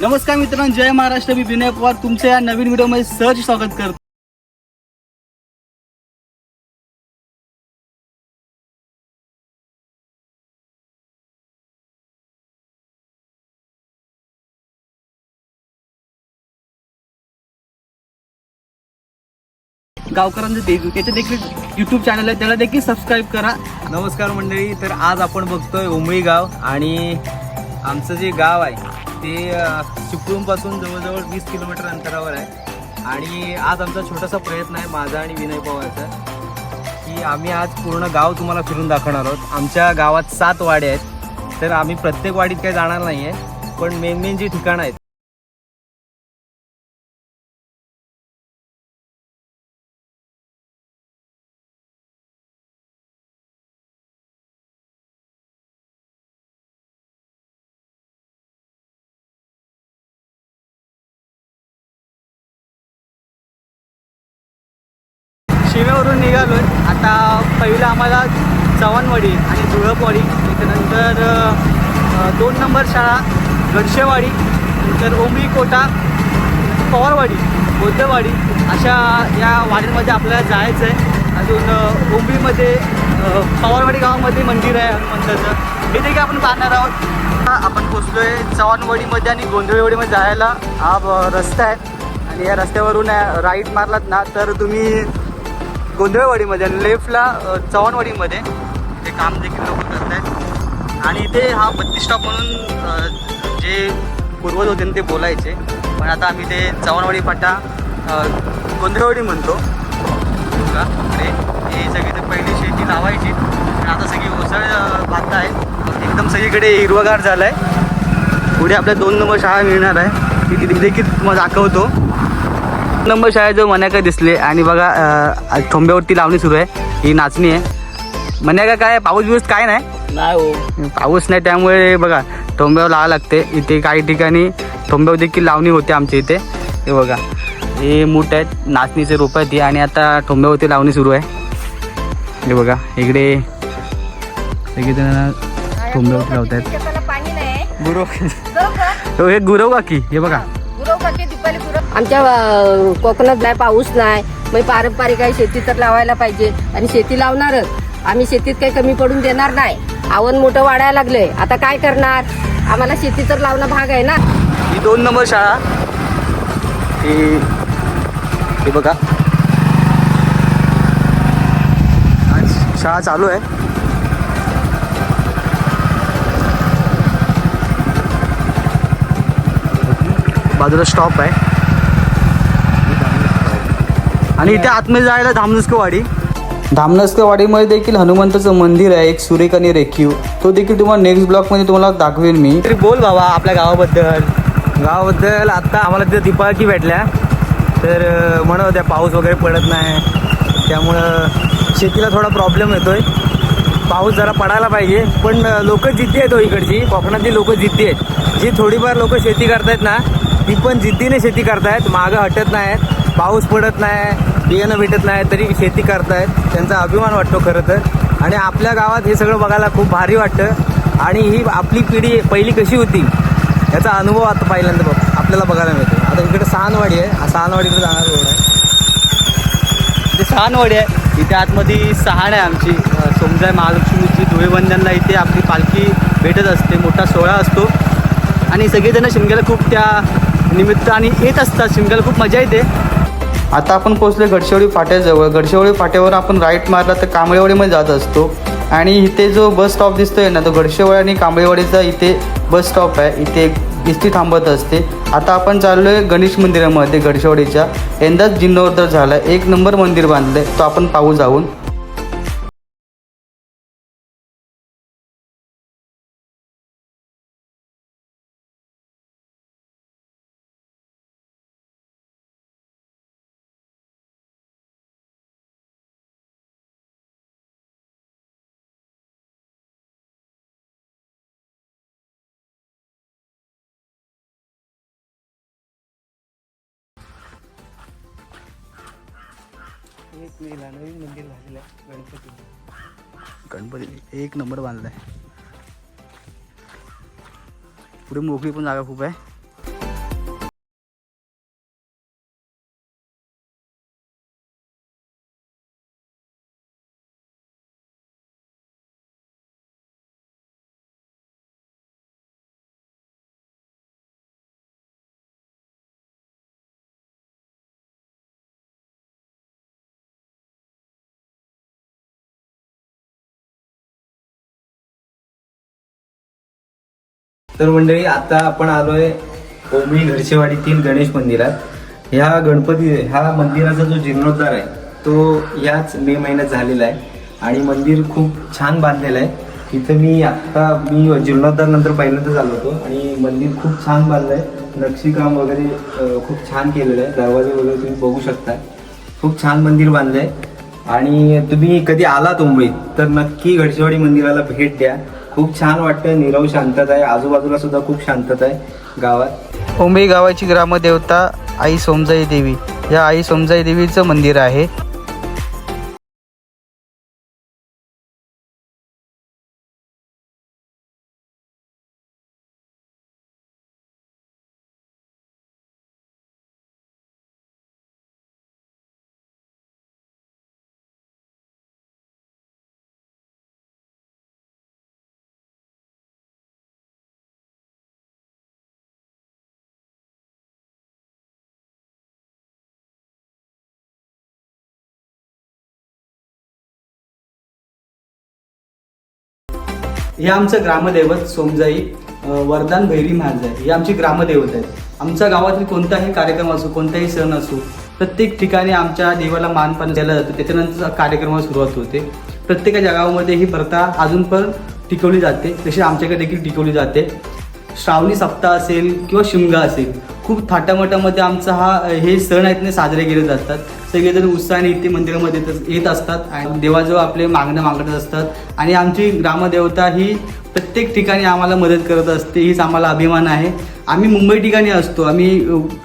नमस्कार मित्रांनो जय महाराष्ट्र. मी विनय पवार. तुमच्या या नवीन व्हिडिओमध्ये सहज स्वागत करतो. गावकरांचं देजू त्याचे देखील युट्यूब चॅनल आहे. त्याला देखील सबस्क्राईब करा. नमस्कार मंडळी. तर आज आपण बघतोय उमळी गाव आणि आमचं जे गाव आहे ते अ, चिपळूणपासून जवळजवळ वीस किलोमीटर अंतरावर आहे. आणि आज आमचा छोटासा प्रयत्न आहे माझा आणि विनय पवारचा की आम्ही आज पूर्ण गाव तुम्हाला फिरून दाखवणार आहोत. आमच्या गावात सात वाडे आहेत तर आम्ही प्रत्येक वाडीत काही जाणार नाही आहे पण मेन मेन जी ठिकाणं आहेत शिव्यावरून आहे आता पहिलं आम्हाला चव्हाणवाडी आणि धुळपवाडी त्याच्यानंतर दोन नंबर शाळा गडशेवाडी नंतर ओंबळी कोटा पवारवाडी बौद्धवाडी अशा या वाडीमध्ये आपल्याला जायचं आहे अजून ओंबळीमध्ये पवारवाडी गावामध्ये मंदिर आहे हनुमंताचं. हे देखील आपण पाहणार आहोत. आपण आपण आहे चव्हाणवाडीमध्ये आणि गोंधळवाडीमध्ये जायला. हा रस्ता आहे. आणि या रस्त्यावरून राईट मारलात ना तर तुम्ही गोंधळवाडीमध्ये आणि लेफ्टला चव्हाणवाडीमध्ये ते काम देखील लोक करत आहेत. आणि इथे हा बत्तीस स्टॉप म्हणून जे पूर्वज होते ते बोलायचे. पण आता आम्ही ते चव्हाणवाडी फाटा गोंधळवाडी म्हणतो. बघा इकडे. सगळी तर पहिली शेती लावायची. आणि आता सगळी ओसळ भात आहे. एकदम सगळीकडे हिरवगार झालं आहे पुढे आपल्या दोन नंबर शाळा मिळणार आहे. ती तिथे देखील मग दाखवतो. नंबर शाळेत जो मन्याका दिसले. आणि बघा ठोंब्यावरती लावणी सुरू आहे. ही नाचणी आहे. मन्याका काय पाऊस बिऊस काय नाही? नाही हो. पाऊस नाही त्यामुळे बघा ठोंब्यावर लावा लागते. इथे काही ठिकाणी ठोंब्यावर देखील लावणी होते आमच्या इथे. हे बघा हे मूठ आहेत नाचणीचे रोप आहेत हे. आणि आता ठोंब्यावरती लावणी सुरू आहे. हे बघा इकडे सगळेजण ठोंब्यावरती लावत आहेत गुरव हो, हे गुरव काकी हे बघा. गुरव काकी आमच्या कोकणात नाही पाऊस नाही. मग पारंपरिक आहे शेती तर लावायला पाहिजे. आणि शेती लावणारच. आम्ही शेतीत काही कमी पडून देणार नाही. आवन मोठं वाढायला लागलंय. आता काय करणार? आम्हाला शेती तर लावणं भाग आहे ना. ही दोन नंबर शाळा. ही हे बघा. आज शाळा चालू आहे. बाजूला स्टॉप आहे. आणि इथे आतमध्ये जायला धामनस्कवाडी. धामनस्कवाडीमध्ये देखील हनुमंताचं मंदिर आहे एक सुरेख आणि रेखीव. तो देखील तुम्हाला नेक्स्ट ब्लॉकमध्ये तुम्हाला दाखवेन मी. तरी बोल बाबा आपल्या गावाबद्दल. गावाबद्दल आत्ता आम्हाला तिथं दीपावली भेटल्या. तर म्हणत होत्या पाऊस वगैरे पडत नाही. त्यामुळं शेतीला थोडा प्रॉब्लेम येतोय. पाऊस जरा पडायला पाहिजे. पण लोक जिद्दी आहेत हो इकडची. कोकणातली लोक जिद्दी आहेत. जी थोडीफार लोक शेती करतायत ना ती पण जिद्दीने शेती करतायत. मागं हटत नाहीत. पाऊस पडत नाही. बियाणं भेटत नाही तरी शेती करतायत. त्यांचा अभिमान वाटतो खरं तर. आणि आपल्या गावात हे सगळं बघायला खूप भारी वाटतं. आणि ही आपली पिढी पहिली कशी होती याचा अनुभव आता पहिल्यांदा बघ आपल्याला बघायला मिळतो. आता इकडे सानवाडी आहे. हा सानवाडीकडे जाणार रोड आहे. इथे सहानवाडी आहे. इथे आतमध्ये सहाण आहे आमची. सोमजाय महालक्ष्मीची धुळेबंधनला इथे आपली पालखी भेटत असते. मोठा सोहळा असतो. आणि सगळेजण शिमग्याला खूप त्या निमित्ताने येत असतात. शिमग्याला खूप मजा येते. आता आपण पोहोचलो गडचिरोली फाट्याजवळ. गडचिरोली फाट्यावर आपण राईट मारला तर कांबळेवाडीमध्ये जात असतो. आणि इथे जो बस स्टॉप दिसतोय ना तो गडचिरोली आणि कांबळेवाडीचा इथे बस स्टॉप आहे. इथे इस्ती थांबत असते. आता आपण चाललो आहे गणेश मंदिरामध्ये गडचिरोलीच्या. यंदाच जिन्नोर्धर झाला एक नंबर मंदिर बांधलं आहे तो आपण पाहू जाऊन. एक मेला नवीन मंदिर झालेलं आहे गणपती. गणपती एक नंबर बांधलाय. पुढे मोकळी पण जागा खूप आहे. तर मंडळी आता आपण आलोय ओमी घरचेवाडीतील गणेश मंदिरात. ह्या गणपती ह्या मंदिराचा जो जीर्णोद्धार आहे तो याच मे महिन्यात झालेला आहे. आणि मंदिर खूप छान बांधलेलं आहे. इथं मी आत्ता मी जीर्णोद्धार नंतर पहिल्यांदाच आलो होतो. आणि मंदिर खूप छान बांधलं आहे नक्षीकाम वगैरे खूप छान केलेलं आहे. दरवाजे वगैरे तुम्ही बघू शकता. खूप छान मंदिर बांधलं आहे आणि तुम्ही कधी आलात मुंबईत तर नक्की घडशेवाडी मंदिराला भेट द्या. खूप छान वाटतं निरव शांतता आहे. आजूबाजूला सुद्धा खूप शांतता आहे गावात. ओंबई गावाची ग्रामदेवता आई सोमजाई देवी. या आई सोमजाई देवीचं मंदिर आहे. हे आमचं ग्रामदैवत सोमजाई वरदान भैरी महाराज आहे हे आमची ग्रामदैवत आहेत. आमच्या गावातील कोणताही कार्यक्रम असो कोणताही सण असो प्रत्येक ठिकाणी आमच्या देवाला मानपान दिला जातो. त्याच्यानंतर कार्यक्रमाला सुरुवात होते. प्रत्येकाच्या गावामध्ये ही प्रथा अजून पण टिकवली जाते. तशी आमच्याकडे देखील टिकवली जाते. श्रावणी सप्ताह असेल किंवा शिमगा असेल खूप थाटामाटामध्ये आमचा हा हे सण आहेत ना साजरे केले जातात. सगळेजण उत्साहाने इथे मंदिरामध्ये येत- येत असतात आणि देवाजवळ आपले मागणं मागत असतात. आणि आमची ग्रामदेवता ही प्रत्येक ठिकाणी आम्हाला मदत करत असते हीच आम्हाला अभिमान आहे. आम्ही मुंबई ठिकाणी असतो आम्ही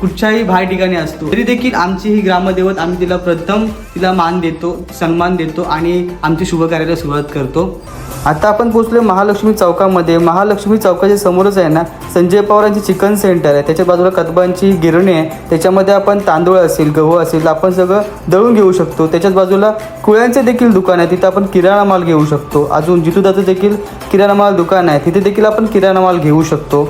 कुठच्याही बाहेर ठिकाणी असतो. तरी देखील आमची ही ग्रामदेवत आम्ही तिला प्रथम तिला मान देतो सन्मान देतो आणि आमची शुभकार्याला सुरुवात करतो. आता आपण पोहोचलो महालक्ष्मी चौकामध्ये. महालक्ष्मी चौकाच्या समोरच आहे ना संजय पवारांची चिकन सेंटर आहे. त्याच्या बाजूला कदबांची गिरणी आहे. त्याच्यामध्ये आपण तांदूळ असेल गहू असेल आपण सगळं दळून घेऊ शकतो. त्याच्याच बाजूला कुळ्यांचे देखील दुकान आहे. तिथं आपण किराणा माल घेऊ शकतो. अजून जितूदाचं देखील किराणा माल दुकान आहे. तिथे देखील आपण किराणा माल घेऊ शकतो.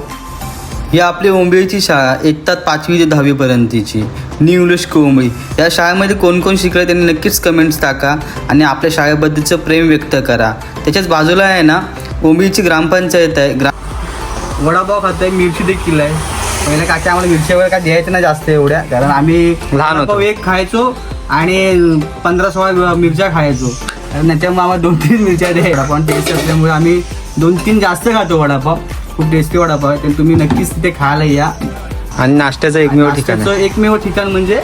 ही आपली ओंबिळची शाळा इयत्तात पाचवी ते दहावीपर्यंतची. न्यू इंग्लिश कोंबळी या शाळेमध्ये कोण कोण शिकलं त्यांनी नक्कीच कमेंट्स टाका आणि आपल्या शाळेबद्दलचं प्रेम व्यक्त करा. त्याच्याच बाजूला आहे ना ओंबिळची ग्रामपंचायत आहे. ग्रा वडापाव खात आहे मिरची देखील आहे पहिले काकी आम्हाला मिरची वगैरे काय द्यायचं नाही जास्त एवढ्या कारण आम्ही लहान होतो. एक खायचो आणि पंधरा सोळा मिरच्या खायचो. आणि त्याच्यामुळे आम्हाला दोन तीन मिरच्या द्यायला पण टेस्ट असल्यामुळे आम्ही दोन तीन जास्त खातो वडापाव. खूप टेस्टी वडापाव आहे. तर तुम्ही नक्कीच तिथे खायला या. आणि नाश्त्याचं एकमेव ठिकाण नाश्त्याचं एकमेव ठिकाण म्हणजे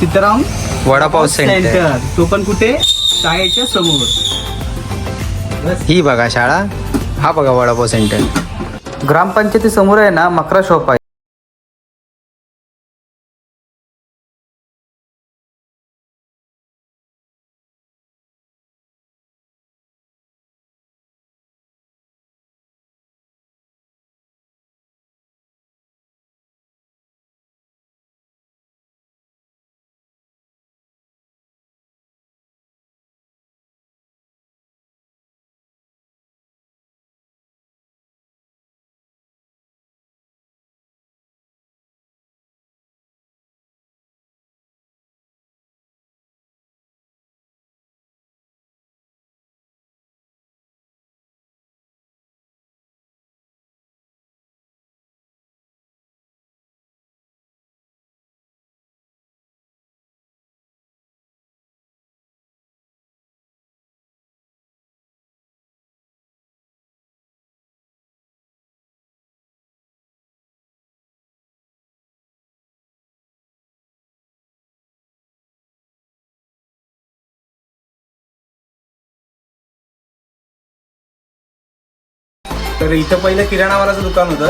सीताराम वडापाव सेंटर तो पण कुठे? शाळेच्या समोर. ही बघा शाळा. हा बघा वडापाव सेंटर ग्रामपंचायती समोर आहे ना मकरा शॉप आहे. तर इथं पहिलं किराणावालाचं दुकान होतं.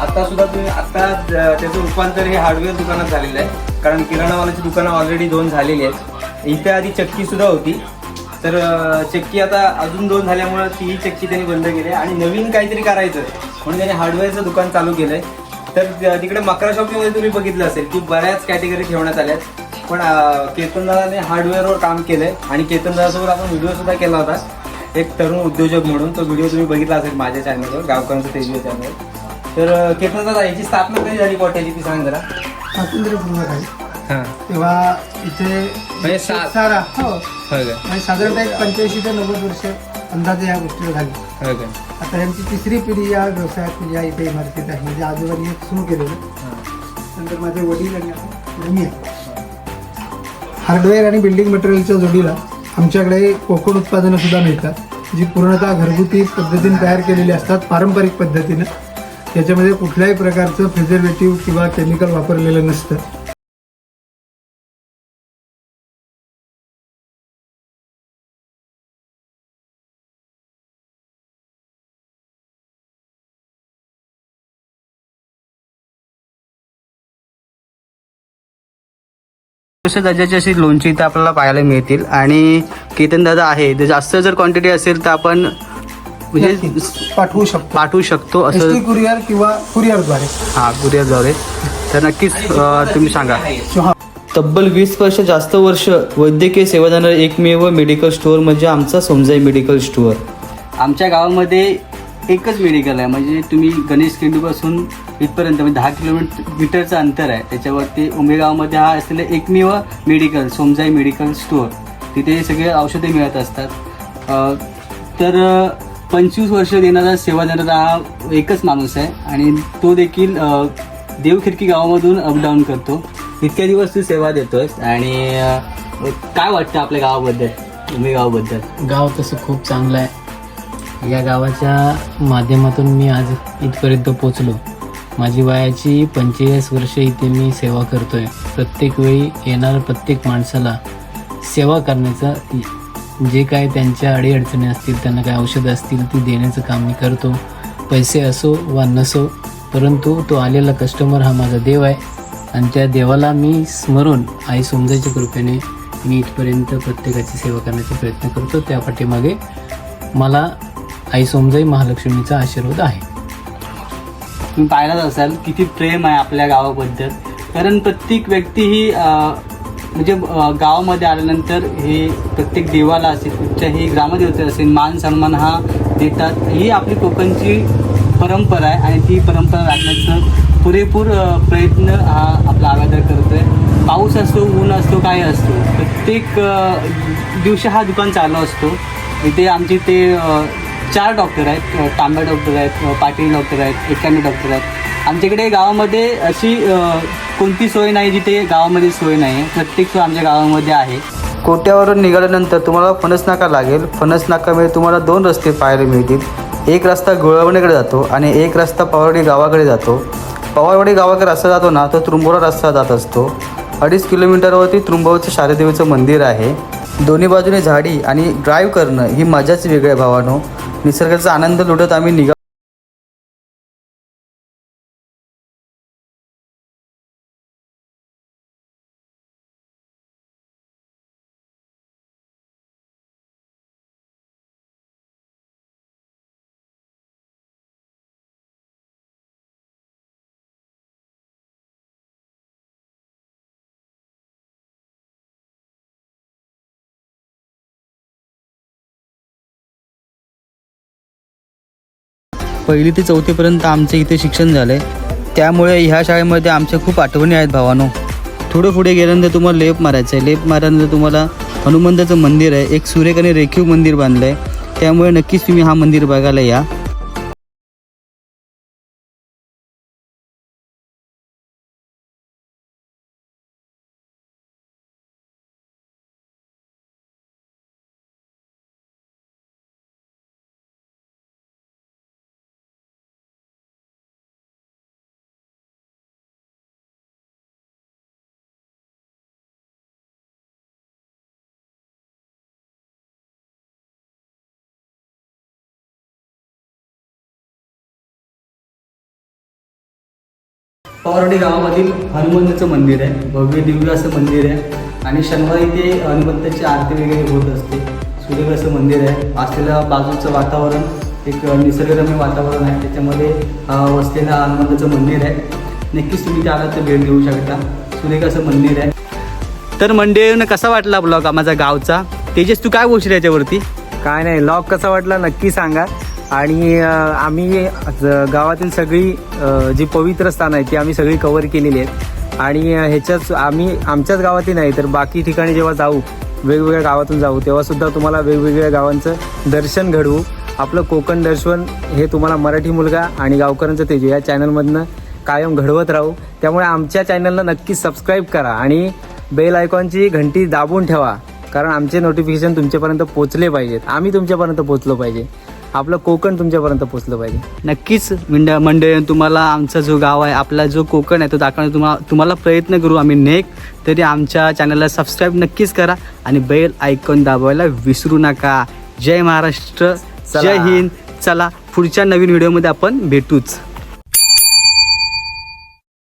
आता सुद्धा तुम्ही आता त्याचं रूपांतर हे हार्डवेअर दुकानात झालेलं आहे. कारण किराणावालाची दुकानं ऑलरेडी दोन झालेली आहेत. इथे आधी चक्की सुद्धा होती. तर चक्की आता अजून दोन झाल्यामुळं तीही चक्की त्यांनी बंद केली आहे. आणि नवीन काहीतरी करायचं म्हणून त्यांनी हार्डवेअरचं दुकान चालू केलंय. तर तिकडे मकरा शॉपिंगमध्ये तुम्ही बघितलं असेल की बऱ्याच कॅटेगरी ठेवण्यात आल्या आहेत पण अं, केतनदादाने हार्डवेअरवर काम केलंय. आणि केतनदादासोबत आपण व्हिडिओ सुद्धा केला होता. एक तरुण उद्योजक म्हणून तो व्हिडिओ तुम्ही बघितला असेल माझ्या चॅनलवर गावकरांचं तेजवी चॅनल तर अं, केतनदादा याची स्थापना कधी झाली कोट्याची ती सांग जरा. स्वातंत्र्यपूर्व हां. तेव्हा इथे म्हणजे सा- सारा हो. होय का? म्हणजे साधारणतः एक पंच्याऐंशी ते नव्वद वर्ष अंदाजे या गोष्टीला झाली. आता यांची तिसरी पिढी या व्यवसायात म्हणजे या इथे इमारतीत आहे. म्हणजे आजोबांनी एक सुरू केलेलं. नंतर माझे वडील आणि आता पुढे मी आहे. हार्डवेअर आणि बिल्डिंग मटेरियलच्या जोडीला आमच्याकडे कोकण उत्पादनं सुद्धा मिळतात जी पूर्णतः घरगुती पद्धतीने तयार केलेली असतात पारंपरिक पद्धतीनं. त्याच्यामध्ये कुठल्याही प्रकारचं प्रिझर्वेटिव्ह किंवा केमिकल वापरलेलं नसतं. दर्जाची अशी लोणची इथं आपल्याला पाहायला मिळतील. आणि केतन दादा आहे तर जास्त जर क्वांटिटी असेल तर आपण म्हणजे. पाठवू शकतो. पाठवू शकतो असं कुरिअर किंवा कुरिअरद्वारे. हां कुरिअरद्वारे. तर नक्कीच तुम्ही सांगा. तब्बल वीस वर्ष जास्त वर्ष वैद्यकीय सेवा देणारं एकमेव मेडिकल स्टोअर म्हणजे आमचा समजाई मेडिकल स्टोअर आमच्या गावामध्ये एकच मेडिकल आहे. म्हणजे तुम्ही गणेश किंडूपासून इथपर्यंत म्हणजे दहा किलोमीटर अंतर आहे. त्याच्यावरती उमेगावमध्ये हा असलेला एकमेव मेडिकल सोमजाई मेडिकल स्टोअर तिथे सगळे औषधे मिळत असतात. तर पंचवीस वर्ष देणारा सेवा देणारा हा एकच माणूस आहे. आणि तो देखील देवखिडकी गावामधून अपडाऊन करतो. इतक्या दिवस तू सेवा देतोय आणि काय वाटतं आपल्या गावाबद्दल उमेगावाबद्दल? गाव तसं खूप चांगलं आहे. या गावाच्या माध्यमातून मी आज इथपर्यंत पोचलो माझी वयाची पंचेचाळीस वर्ष इथे मी सेवा करतोय. प्रत्येक वेळी येणाऱ्या प्रत्येक माणसाला सेवा करण्याचा जे काय त्यांच्या अडीअडचणी असतील त्यांना काय औषधं असतील ती देण्याचं काम मी करतो. पैसे असो वा नसो परंतु तो आलेला कस्टमर हा माझा देव आहे. आणि त्या देवाला मी स्मरून आई समजायच्या कृपेने मी इथपर्यंत प्रत्येकाची सेवा करण्याचा प्रयत्न करतो. त्या पाठीमागे मला आई सोमजाई महालक्ष्मीचा आशीर्वाद आहे. तुम्ही पाहिलाच असाल किती प्रेम आहे आपल्या गावाबद्दल. कारण प्रत्येक व्यक्ती ही म्हणजे गावामध्ये आल्यानंतर हे प्रत्येक देवाला असेल कुठच्याही ग्रामदेवते असेल मान सन्मान हा देतात. ही आपली कोकणची परंपरा आहे आणि ती परंपरा राखण्याचं पुरेपूर प्रयत्न हा आपला आरादर करतो आहे पाऊस असतो ऊन असतो काय असतो प्रत्येक दिवशी हा दुकान चालू असतो. इथे आमची ते चार डॉक्टर आहेत अ, तांबे डॉक्टर आहेत पाटील डॉक्टर आहेत एकाने डॉक्टर आहेत. आमच्याकडे गावामध्ये अशी कोणती सोय नाही जिथे गावामध्ये सोय नाही आहे. प्रत्येक सोय आमच्या गावामध्ये आहे. कोट्यावरून निघाल्यानंतर तुम्हाला फणस नाका लागेल. फणस नाकामध्ये तुम्हाला दोन रस्ते पाहायला मिळतील. एक रस्ता गुळवणीकडे जातो आणि एक रस्ता पवारवाडी गावाकडे जातो. पवारवाडी गावाकडे रस्ता जातो ना तो त्रुंबोरा रस्ता जात असतो. अडीच किलोमीटरवरती त्रुंबवचं शारदेवीचं मंदिर आहे. दोन्ही बाजूने झाडी आणि ड्राईव्ह करणं ही मजाच वेगळ्या भावानो. निसर्गाचा आनंद लुटत आम्ही निघा पहिली ते चौथीपर्यंत आमचे इथे शिक्षण झालं आहे त्यामुळे ह्या शाळेमध्ये आमच्या खूप आठवणी आहेत भावानो. थोडं पुढे गेल्यानंतर तुम्हाला लेप मारायचं आहे लेप मारल्यानंतर तुम्हाला हनुमंताचं मंदिर आहे. एक सुरेख आणि रेखीव मंदिर बांधलं आहे त्यामुळे नक्कीच तुम्ही हा मंदिर बघायला या. पवारवाडी गावामधील हनुमंताचं मंदिर आहे. भव्य दिव्य असं मंदिर आहे. आणि शनिवारी ते हनुमंताची आरती वगैरे होत असते. सुरेख असं मंदिर आहे. असलेलं बाजूचं वातावरण एक निसर्गरम्य वातावरण आहे. त्याच्यामध्ये वसलेलं हनुमंताचं मंदिर आहे. नक्कीच तुम्ही त्या आलात तर भेट देऊ शकता. सुरेख असं मंदिर आहे. तर मंडळीनं कसा वाटला ब्लॉग माझा गावचा? तेजस तू काय बोलशील याच्यावरती? काय नाही लॉग कसा वाटला नक्की सांगा. आणि आम्ही गावातील सगळी जी पवित्र स्थान आहे ती आम्ही सगळी कवर केलेली आहेत. आणि ह्याच्याच आम्ही आमच्याच गावातील नाही तर बाकी ठिकाणी जेव्हा जाऊ वेगवेगळ्या गावातून जाऊ तेव्हासुद्धा तुम्हाला वेगवेगळ्या गावांचं दर्शन घडवू. आपलं कोकण दर्शन हे तुम्हाला मराठी मुलगा आणि गावकऱ्यांचं तेजू या चॅनलमधनं कायम घडवत राहू. त्यामुळे आमच्या चॅनलला नक्की सबस्क्राईब करा आणि बेल आयकॉनची घंटी दाबून ठेवा. कारण आमचे नोटिफिकेशन तुमच्यापर्यंत पोचले पाहिजेत. आम्ही तुमच्यापर्यंत पोचलो पाहिजे. आपलं कोकण तुमच्यापर्यंत पोचलं पाहिजे. नक्कीच मंड मंडळी तुम्हाला आमचा जो गाव आहे आपला जो कोकण आहे तो दाखवण्याचा तुम्हाला तुम्हाला प्रयत्न करू आम्ही नेक. तरी आमच्या चॅनलला सबस्क्राईब नक्कीच करा आणि बेल आयकॉन दाबायला विसरू नका. जय महाराष्ट्र. जय हिंद. चला पुढच्या नवीन व्हिडिओमध्ये आपण भेटूच.